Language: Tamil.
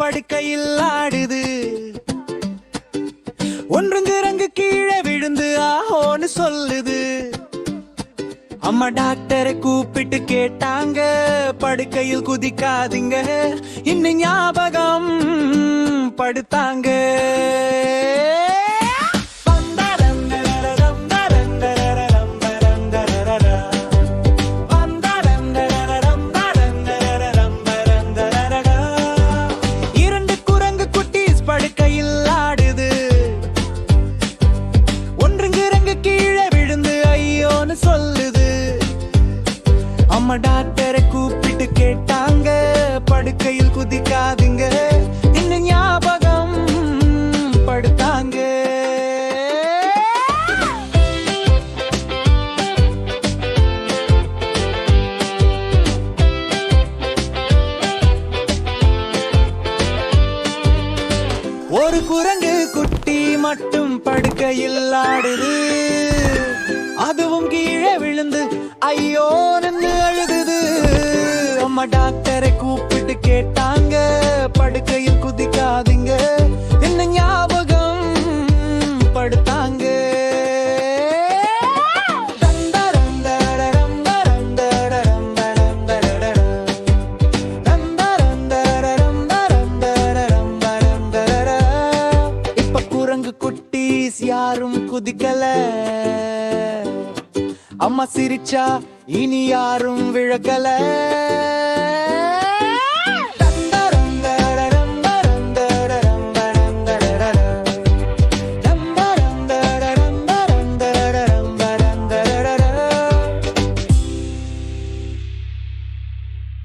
படுக்கையில் ஆடுது. ஒன்றுங்கு ரங்கு கீழே விழுந்து ஆஹோன்னு சொல்லுது. அம்மா டாக்டரை கூப்பிட்டு கேட்டாங்க படுக்கையில் குதிக்காதீங்க. இன்னும் ஞாபகம் படுத்தாங்க. நம்ம டாக்டரை கூப்பிட்டு கேட்டாங்க. படுக்கையில் குதிக்காதீங்க. இன்னும் ஞாபகம்? படுத்தாங்க. ஒரு குரங்கு குட்டி மட்டும் படுக்கையில் ஆடுது. அதுவும் கீழே விழுந்து என்னை கூப்பிட்டு கேட்டாங்க. படுக்கையில் குதிக்காதீங்க. என்ன ஞாபகம் படுத்தாங்க. இப்ப குரங்கு குட்டீஸ் யாரும் குதிக்கல. அம்மா சிரிச்சா இனி யாரும் விழக்கல.